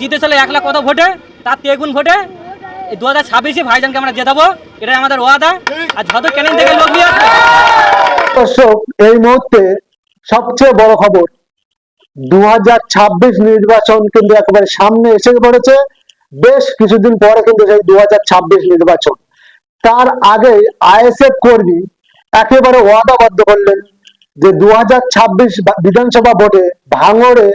জিতেছিল এক লাখ কত ভোটে? তার তেগুন ভোটে? দু হাজার ছাব্বিশে ভাইজানকে আমরা জেতাবো এটাই আমাদের ওয়াদা। আর যত ক্যানিং থেকে লোক দর্শক, এই মুহূর্তে সবচেয়ে বড় খবর দু নির্বাচন কিন্তু একেবারে সামনে এসে পড়েছে। বেশ কিছুদিন পরে কিন্তু সেই দুহাজার ছাব্বিশ নির্বাচন। তার আগে আইএসএফ কর্মী একেবারে ওয়াদাবদ্ধ করলেন যে দু হাজার ছাব্বিশ বিধানসভা ভোটে ভাঙড়ে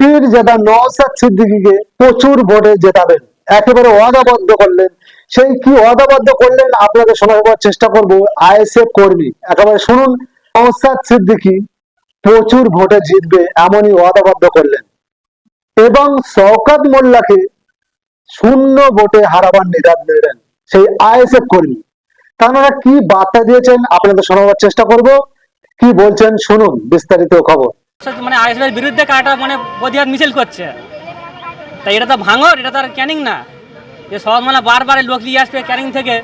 পীর জেতা নওসাদ সিদ্দিকীকে প্রচুর ভোটে জেতাবেন একেবারে ওয়াদাবদ্ধ করলেন। সেই কি ওয়াদাবদ্ধ করলেন আপনাদের শোনাবার চেষ্টা করব আইএসএফ কর্মী। একেবারে শুনুন নওসাদ সিদ্দিকী প্রচুর ভোটে জিতবে এমনই ওয়াদাবদ্ধ করলেন। এবং শওকত মোল্লাকে শূন্য ভোটে হারাবার নিরাদ নিলেন সেই আইএসএফ কর্মী। তারা কি বার্তা দিয়েছেন আপনাদের শোনাবার চেষ্টা করব? কি বলছেন শুনুন বিস্তারিত খবর। মানে আইএসএফের বিরুদ্ধে কাটা মানে প্রতিবাদ মিছিল করছে। তাই এটা তো ভাঙর, এটা তো আর ক্যানিং না। যে সব মানে বারবার লোক নিয়ে আসবে ক্যানিং থেকে,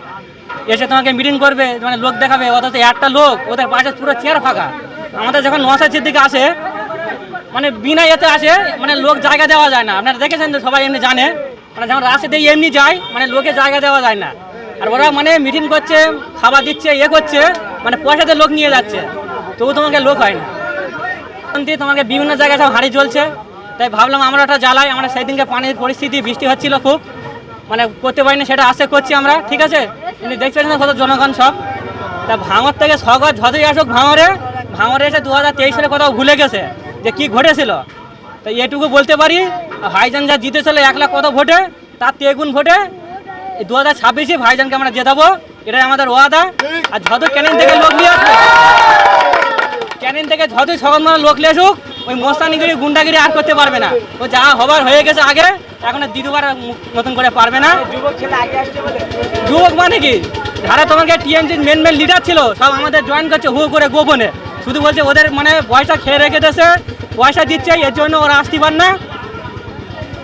এসে তোমাকে মিটিং করবে মানে লোক দেখাবে, অথচ একটা লোক, ওদের পাশে পুরো চেয়ার ফাঁকা। আমাদের যখন নশার দিকে আসে মানে বিনা এতে আসে মানে লোক জায়গা দেওয়া যায় না। আপনারা দেখেছেন তো সবাই এমনি জানে মানে যখন রাস্তা দিয়ে এমনি যায় মানে লোকে জায়গা দেওয়া যায় না। আর ওরা মানে মিটিং করছে, খাবার দিচ্ছে ইয়ে করছে মানে পয়সাতে লোক নিয়ে যাচ্ছে। তবু তোমাকে লোক হয় না। তোমাকে বিভিন্ন জায়গায় সব হাড়ি চলছে তাই ভাবলাম আমরা একটা জ্বালাই, আমরা সেই দিনকে পানির পরিস্থিতি, বৃষ্টি হচ্ছিল খুব। মানে করতে পারিনি, সেটা আশা করছি আমরা, ঠিক আছে? কিন্তু দেখতে পাচ্ছেন না কত জনগণ সব। তা ভাঙর থেকে সগর যতই আসুক ভাঙরে ভাঙরে এসে দু হাজার তেইশ সালে কোথাও ভুলে গেছে যে কি ঘটেছিল। তো এটুকু বলতে পারি, ভাইজান যা জিতেছিল এক লাখ কত ভোটে, তার তেগুন ভোটে দু হাজার ছাব্বিশে ভাইজানকে আমরা জেতাবো, এটাই আমাদের ওয়াদা। আর যত ক্যানিং থেকে লোক নিয়ে আসবে থেকে যতই সকল লোক লেসুক ওই মোস্তানিগিরি গুন্ডাগিরি আর করতে পারবে না। ও যা হবার হয়ে গেছে আগে এখন দ্বিতীয়বার নতুন করে পারবে না। যুবক মানে কি? যারা তোমাকে টিএমসি মেন মেন লিডার ছিল সব আমাদের জয়েন করছে হু করে গোপনে। শুধু বলছে ওদের মানে পয়সা খেয়ে রেখে দিয়েছে পয়সা দিচ্ছে এর জন্য ওরা আসতে পার না।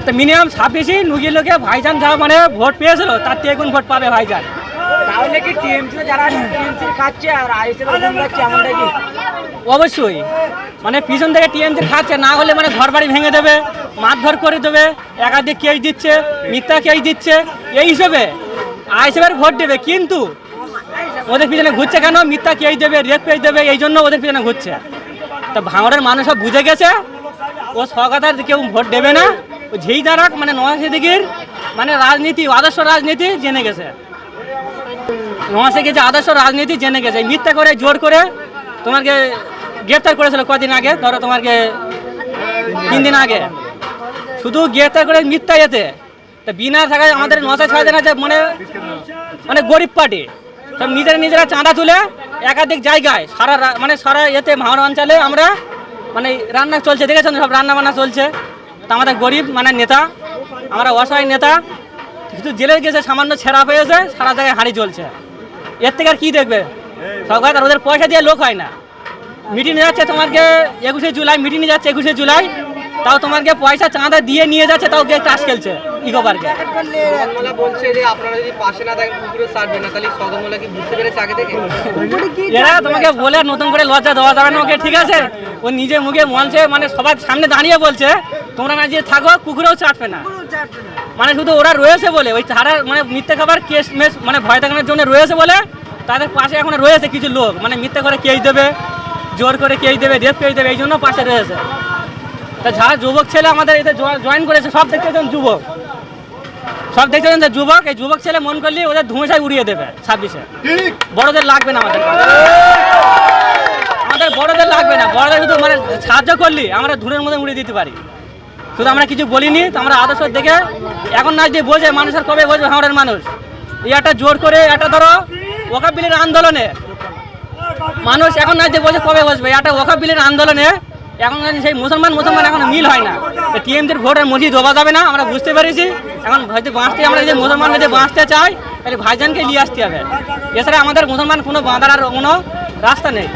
তো মিনিমাম ছাব্বিশই নুগিয়ে লোকে ভাইজান যা মানে ভোট পেয়েছিল তার থেকে গুণ ভোট পাবে ভাইজান। তাহলে কি টিএমসি যারা টিএমসি খাচ্ছে আর এমনটা কি? অবশ্যই। মানে পিছন থেকে টিএমসি খাচ্ছে, না হলে মানে ঘর বাড়ি ভেঙে দেবে, মারধর করে দেবে, একাধিক কেস দিচ্ছে, মিথ্যা কেস দিচ্ছে, এই হিসেবে আইসেবের ভোট দেবে, কিন্তু ওদের পিছনে ঘুরছে কেন? মিথ্যা কেস দেবে রেপ কেস দেবে, এই জন্য ওদের পিছনে ঘুরছে। তা ভাঙড়ের মানুষ সব বুঝে গেছে, ও সরকার কেউ ভোট দেবে না, ও যেই দাঁড়াক মানে নয় দিকের মানে রাজনীতি, আদর্শ রাজনীতি জেনে গেছে। নমাসে যে আদর্শ রাজনীতি জেনে গেছে মিথ্যা করে, জোর করে তোমাকে গ্রেপ্তার করেছিল কদিন আগে? ধরো তোমাকে তিন দিন আগে। শুধু গ্রেপ্তার করে মিথ্যা এতে তা বিনা থাকায় আমাদের নশো ছয় দিন আছে মানে মানে গরিব পার্টি, সব নিজেরা নিজেরা চাঁদা তুলে একাধিক জায়গায়, সারা মানে সারা এতে মাহর অঞ্চলে আমরা মানে রান্না চলছে। দেখেছেন সব রান্না বান্না চলছে? তা আমাদের গরিব মানে নেতা, আমরা অসহায় নেতা শুধু জেলে গেছে, সামান্য ছেঁড়া পেয়েছে, সারা জায়গায় হাঁড়ি চলছে এর থেকে আর কি দেখবে? সরকার আর ওদের পয়সা দিয়ে লোক হয় না। মিটিং যাচ্ছে তোমাকে একুশে জুলাই মিটিং যাচ্ছে একুশে জুলাই। তাও তোমাকে পয়সা চাঁদা দিয়ে নিয়ে যাচ্ছে তাও গিয়ে টাস খেলছে ইকো পার্কে বলছে যে আপনারা যদি পাশে না থাকেন পুকুরে সারবে না তাহলে সদমলা কি বুঝতে পেরেছে আগে থেকে? এরা তোমাকে বলে নতুন করে লজ্জা দেওয়া যাবে না ওকে ঠিক আছে? ও নিজে মুখে মঞ্চে মানে সবার সামনে দাঁড়িয়ে বলছে তোমরা না যে থাকো কুকুরেও চাটবে না। মানে শুধু ওরা রয়েছে বলে ওই ছাড়া মানে মিথ্যে খাবার কেস মেস মানে ভয় দেখানোর জন্য রয়েছে বলে তাদের পাশে এখন রয়েছে কিছু লোক। মানে মিথ্যে করে কেস দেবে জোর করে কেস দেবে রেপ কেস দেবে এই জন্য পাশে রয়েছে। তা যারা যুবক ছেলে আমাদের এতে জয়েন করেছে সব দেখতে পাচ্ছেন যুবক। সব দেখতে পাচ্ছেন যুবক এই যুবক ছেলে মন করলে ওদের ধুমেশাই উড়িয়ে দেবে ছাব্বিশে। বড়দের লাগবে না আমাদের আমাদের বড়দের লাগবে না। বড়দের শুধু মানে সাহায্য করলি আমরা ধুরের মধ্যে উড়িয়ে দিতে পারি। শুধু আমরা কিছু বলিনি তো আমরা আদর্শ দেখে এখন না যে বোঝে মানুষের কবে বোঝবে হাওড়ের মানুষ। এই একটা জোর করে একটা ধরো ওকাবিলের আন্দোলনে মানুষ এখন না যে বসে কবে বসবে? একটা ওখা বিলের আন্দোলনে এখন সেই মুসলমান মুসলমান এখন মিল হয় না। টিএমদের ভোটের মসজিদ দেওয়া যাবে না, আমরা বুঝতে পেরেছি। এখন হয়তো বাঁচতে আমরা যে মুসলমান যদি বাঁচতে চাই, তাহলে ভাইজানকে নিয়ে আসতে হবে। এছাড়া আমাদের মুসলমান কোনো বাঁধার আর কোনো রাস্তা নেই।